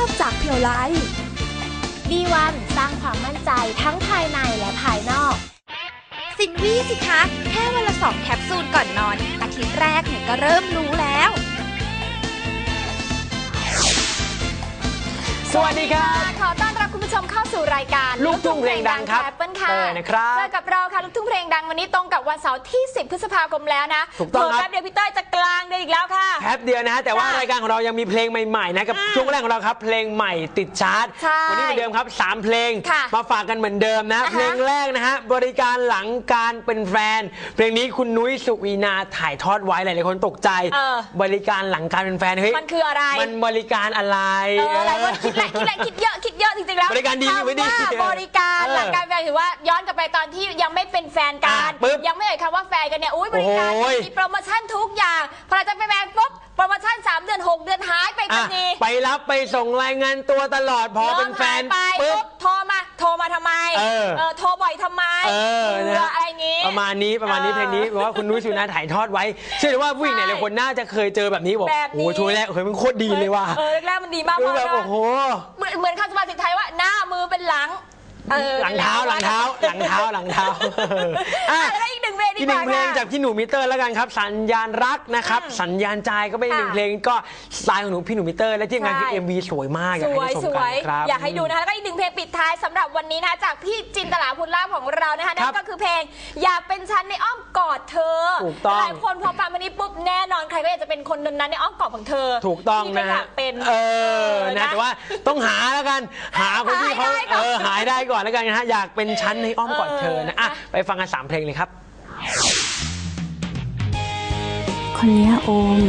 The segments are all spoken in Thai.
าพจากเพียวไลมีวันสร้างความมั่นใจทั้งภายในและภายนอก สินวี่สิคะ แค่วันละสองแคปซูลก่อนนอน อาทิตย์แรกเนี่ยก็เริ่มรู้แล้ว สวัสดีครับขอต้อนรับคุณผู้ชมเข้าสู่รายการลูกทุ่งเพลงดังครับแอปเปิลค่ะเออนะครับเจอกับเราค่ะลูกทุ่งเพลงดังวันนี้ตรงกับวันเสาร์ที่ 10 พฤษภาคมแล้วนะถูกต้องครับเผลแป๊บเดียวพี่เต้ยจะกลางเดือนอีกแล้วค่ะแป๊บเดียวนะฮะแต่ว่าจ้ะรายการของเรายังมีเพลงใหม่ๆนะกับอ่าช่วงแรกของเราครับเพลงใหม่ติดชาร์ตใช่วันี้เหมือนเดิมครับ 3 เพลงค่ะมาฝากกันเหมือนเดิมนะอ่าฮะเพลงแรกนะฮะบริการหลังการเป็นแฟน เพลงนี้คุณนุ้ยสุวีนาถ่ายทอดไว้หลายๆคนตกใจเออบริการหลังการเป็นแฟนเฮ้ยมันคืออะไรมันบริการอะไรเออหลายคนคิดแหละคิดแหละคิดเยอะคิดเยอะจริงๆแล้วบริการดีคำไม่ดีว่าบริการเออหลังการแฟนถือว่าย้อนกลับไปตอนที่ยังไม่เป็นแฟนกันอะปึ๊บยังไม่เอ่ยคำว่าแฟนกันเนี่ยอุ้ยบริการโอ้ยมีโปรโมชั่นทุกอย่างพอเราจะไปแฟนปุ๊บโป รโมชั่น 3 เดือน 6 เดือนหายไปทัอะนทีไปรับไปส่งรายงานตัวตลอดพอเป็นแฟนริ่มหายไปปึ๊บปุ๊บโทรมาโทรมาทำไมเออ โทรบ่อยทำไมเออนะเบื่อฮะอะไรอย่างงี้ ประมาณนี้ประมาณนี้เออเพลงนี้เพราะว่าคุณนุ้ยสุนาถ่ายทอดไว้เชื่อเลยว่าผู้หญิงใช่หลายๆคนน่าจะเคยเจอแบบนี้บอกแบบนี้ โอ้โหช่วยแรกเฮ้ยมันโคตรดีเลยว่ะเออแรกๆมันดีมากคือเพแบบราะว่า โอ้โห เหมือนเหมือนคำสมาธิไทยว่าหน้ามือเป็นหลัง เออหลังเท้าหลังเท้าหลังเท้าหลังเท้าอะอะแล้วก็อีกหนึ่งเพลงดีอีกกหนึ่ว่างเพลงค่ะจากพี่หนูมิเตอร์แล้วกันครับ สัญญาณรักนะครับอืมสัญญาณใจก็เป็นอีกหนึ่งค่ะ เพลงก็สไตล์ของหนูพี่หนูมิเตอร์และที่สำคัญคือใช่ MV สวยมากอสยากให้วยได้ชสมวกันยครับ อยากให้ดูนะคะแล้วก็อีกหนึ่งเพลงปิดท้ายสำหรับวันนี้นะคะจากพี่จินตลาภูลาภของเรานะคะนั่ครันบก็คือเพลงอยากเป็นฉันในอ้อมกอดเธอถูกต้อง หลายคนพอฟังวันนี้ปุ๊บแน่นอนใครก็อยากจะเป็นคนนั้นในอ้อมกอดของเธอถูกต้องพี่ก็นะอยากเป็นเออนะแต่ว่าต้องหาแล้วกัน หาคนที่เขาหายได้ก่อน เออหายได้ก่อนแล้วกันนะฮะอยากเป็นชั้นในอ้อมกอดเธอนะอะไปฟังกันสามเพลงเลยครับ คนเนี้ยโอม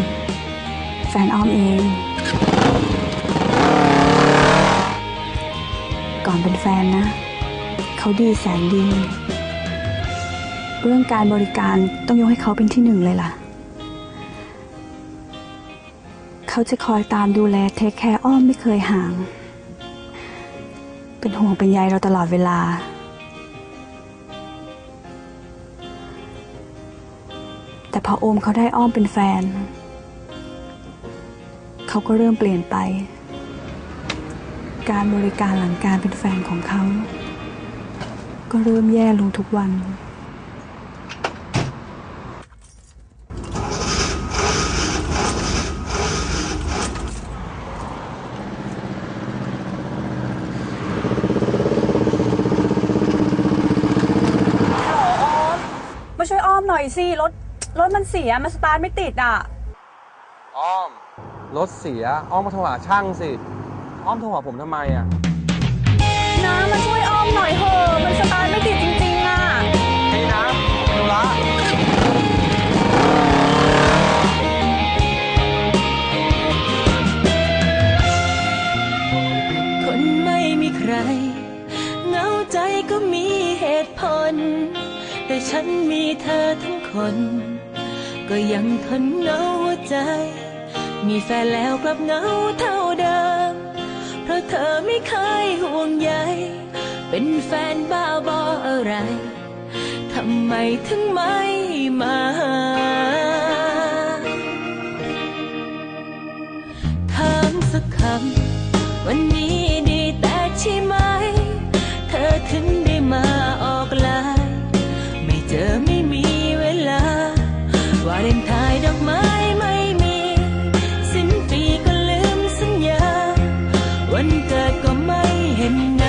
แฟนอ้อมเอง ก่อนเป็นแฟนนะ เขาดีแสนดี เรื่องการบริการต้องยกให้เขาเป็นที่หนึ่งเลยล่ะ เขาจะคอยตามดูแลเทคแคร์อ้อมไม่เคยห่าง เป็นห่วงเป็นใยเราตลอดเวลา แต่พอโอมเขาได้อ้อมเป็นแฟน เขาก็เริ่มเปลี่ยนไป การบริการหลังการเป็นแฟนของเขา ก็เริ่มแย่ลงทุกวัน มาช่วยอ้อมหน่อย สิรถรถมันเสียมันสตาร์ทไม่ติดอะ อ้อม รถเสีย อ้อมมาโทรหาช่างสิ อ้อมโทรหาผมทำไมอะ น้ามาช่วยอ้อมหน่อยเถอะมันสตาร์ทไม่ติดจริงๆอะนี่นะธุระคนไม่มีใครเหงาใจก็มีเหตุผล แต่ฉันมีเธอทั้ง คน ก็ยังทนเหงาหัวใจ มีแฟนแล้วกลับเหงาเท่าเดิม เพราะเธอไม่เคยห่วงใย เป็นแฟนบ้าบออะไร ทำไมถึงไม่มาถามสักคำวันนี้ดีแต่ใช่ไหม เธอถึงได้มาออ เลนไทน์ดอกไม้ไม่มี สิ้นปีก็ลืมสัญญา วันเกิดก็ไม่เห็น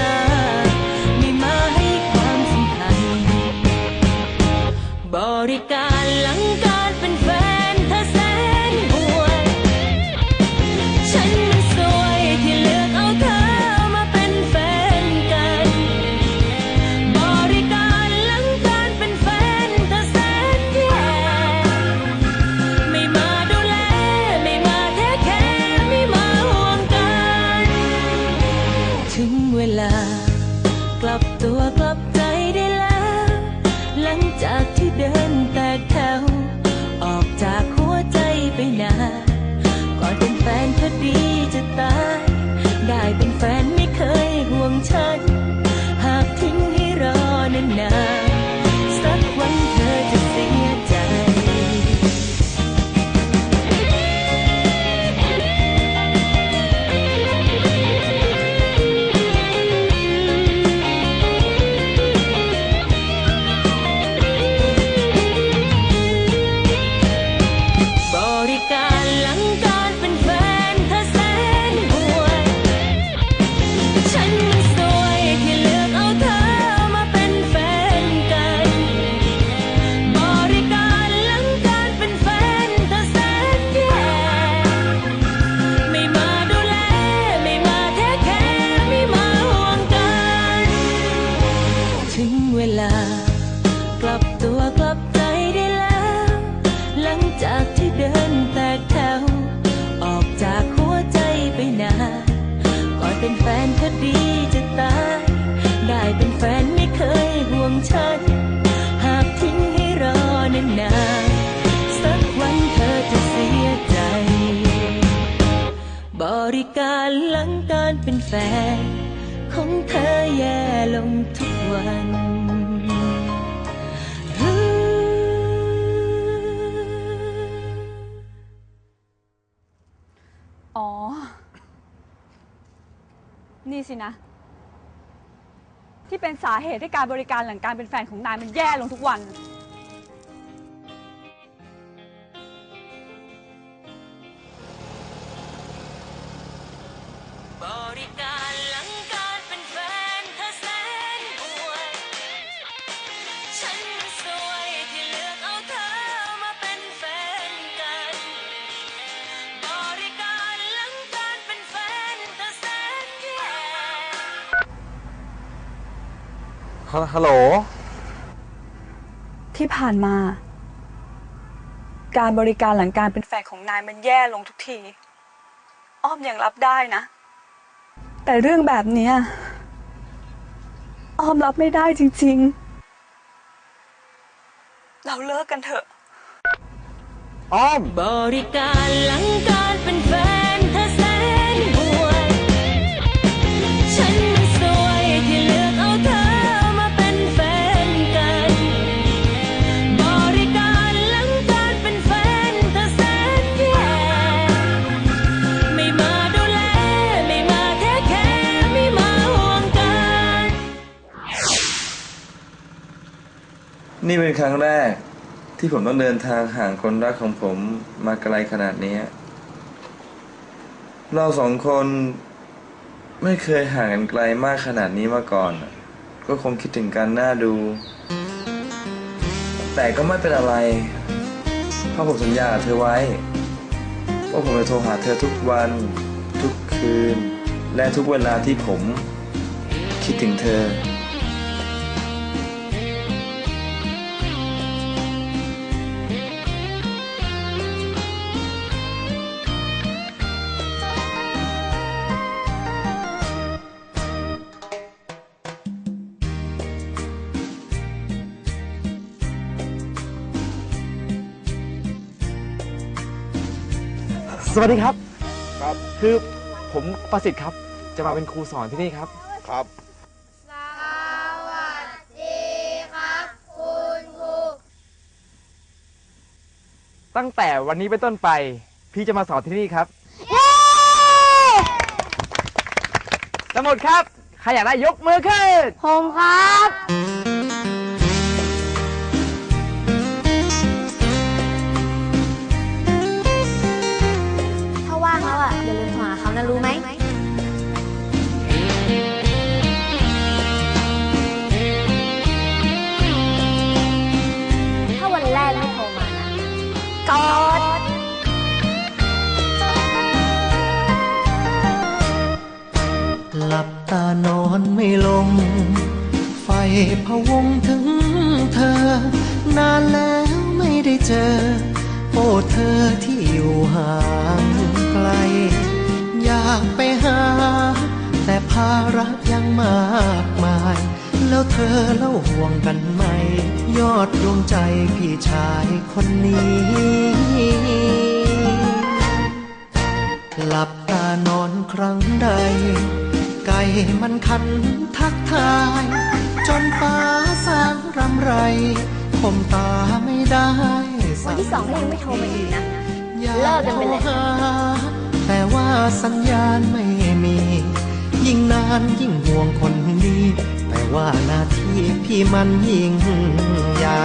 งฉันหาก นี่สินะ ที่เป็นสาเหตุให้การบริการหลังการเป็นแฟนของนายมันแย่ลงทุกวัน ฮัลฮัลโหล ที่ผ่านมา การบริการหลังการเป็นแฟนของนายมันแย่ลงทุกที อ้อมยังรับได้นะ แต่เรื่องแบบเนี้ยอ้อมรับไม่ได้จริง ๆ เราเลิกกันเถอะ อ้อม บริการหลังการเป็นแฟน นี่เป็นครั้งแรกที่ผมต้องเดินทางห่างคนรักของผมมาไกลขนาดนี้ เราสองคนไม่เคยห่างกันไกลมากขนาดนี้มาก่อน ก็คงคิดถึงกันหน้าดู แต่ก็ไม่เป็นอะไร เพราะผมสัญญาเธอไว้ ว่าผมจะโทรหาเธอทุกวัน ทุกคืน และทุกเวลาที่ผมคิดถึงเธอ สวัสดีครับ ครับคือผมประสิทธิ์ครับ จะมาเป็นครูสอนที่นี่ครับ ครับตั้งแต่วันนี้เป็นต้นไป พี่จะมาสอนที่นี่ครับสมุดครับ ใครอยากได้ยกมือขึ้น ผมครับานอนไม่ลง ไฟพะวงถึงเธอ นานแล้วไม่ได้เจอ โอ้เธอที่อยู่ห่างไกล อยากไปหา แต่ภาระยังมากมาย แล้วเธอเล่าห่วงกันไหม ยอดดวงใจพี่ชายคนนี้หลับตานอนครั้งใด ไก่มันคันทักทาย จนฟ้าสางรำไรคมตาไม่ได้วันที่สองก็ยังไม่โทรมาอีกนะอยาเลิกกันไปเลยโทรหาแต่ว่าสัญญาณไม่มี ยิ่งนานยิ่งห่วงคนดีแต่ว่าหน้าที่พี่มันยิ่งใหญ่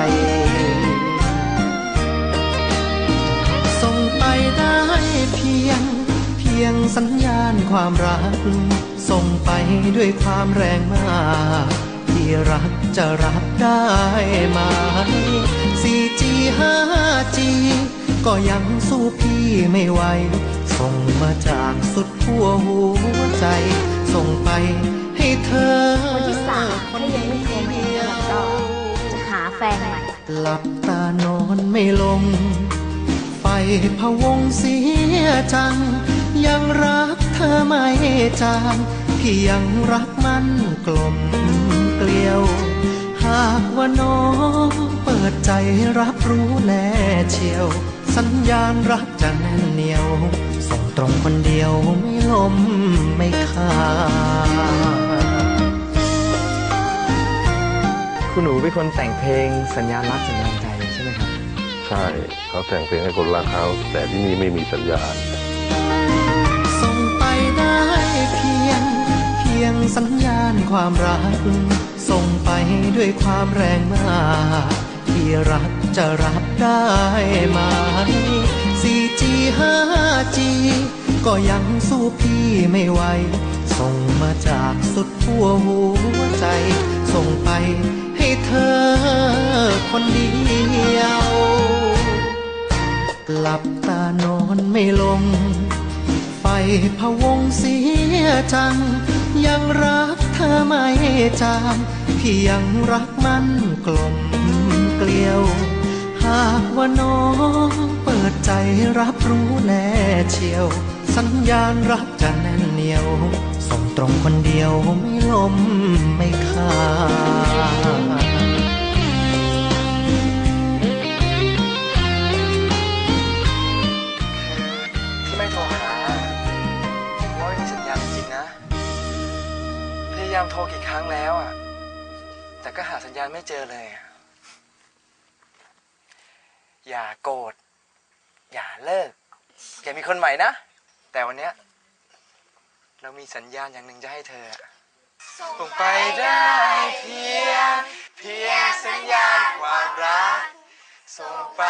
ยงสัญญาณความรัก ส่งไปด้วยความแรงมาก ที่รักจะรับได้ไหม 4G 5G ก็ยังสู้พี่ไม่ไหว ส่งมาจากสุดขั้วหัวใจ ส่งไปให้เธอวันที่สามถ้ายังไม่โทรมาอีกแล้วก็จะหาแฟนใหม่ หลับตานอนไม่ลง ไฟพะวงเสียจัง ยังรักเธอไม่จางพี่ยังรักมันกลมเกลียว หากว่าน้องเปิดใจรับรู้แน่เชียว สัญญาณรักจะแน่นเหนียว ส่งตรงคนเดียวไม่ลมไม่ขาดคุณหนูเป็นคนแต่งเพลงสัญญารักสัญญาใจใช่ไหมครับ ใช่ เขาแต่งเพลงให้คนรักเขาแต่ที่นี่ไม่มีสัญญาณ ส่งไปได้เพียง เพียงสัญญาณความรัก ส่งไปด้วยความแรงมาก ที่รักจะรับได้ไหม 4G 5G ก็ยังสู้พี่ไม่ไหว ส่งมาจากสุดขั้วหัวใจ ส่งไปให้เธอคนเดียวหลับตานอนไม่ลง ไฟพะวงเสียจัง ยังรักเธอไม่จางพี่ยังรักมันกลมเกลียว หากว่าน้องเปิดใจรับรู้แน่เชียว สัญญาณรักจะแน่นเหนียว ส่งตรงคนเดียวไม่ลมไม่ขา ยายามโทรกี่ครั้งแล้วอะ แต่ก็หาสัญญาณไม่เจอเลยอะอย่าโกรธ อย่าเลิก อย่ามีคนใหม่นะ แต่วันเนี้ยเรามีสัญญาณอย่างหนึ่งจะให้เธออะส่งไปได้เพียง เพียงสัญญาณความรัก ส่งไป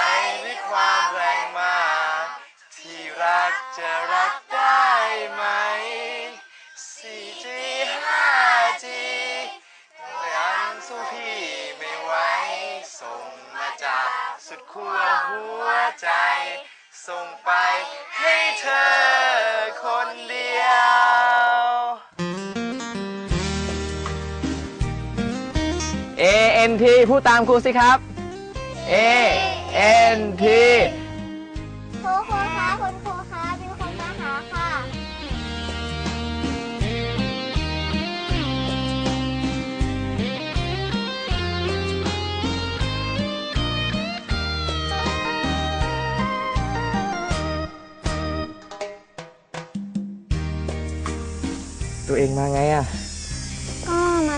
ด้วยความแรงมาก ที่รักจะรักได้ไหม 4G 5G ยังสู้พี่ไม่ไหวส่งมาจากสุดขั้วหัวใจ ส่งไปให้เธอคนเดียว A N T พูดตามครูสิครับ A N T ตัวเองมาไงอะ ก็มา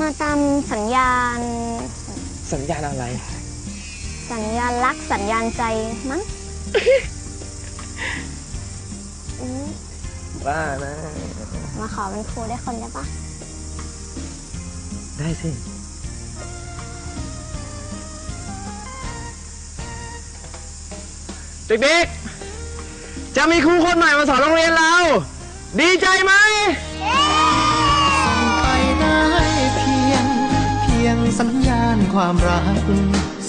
มาตามสัญญาณ สัญญาณอะไร สัญญาณรักสัญญาณใจมั้งอืมบ้านะ มาขอเป็นครูได้คนได้ปะได้สิ เด็กๆ จะมีครูคนใหม่มาสอนโรงเรียนเรา ดีใจไหมไปได้เพียง เพียงสัญญาณความรัก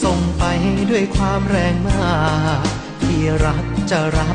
ส่งไปด้วยความแรงมากที่รักจะรับ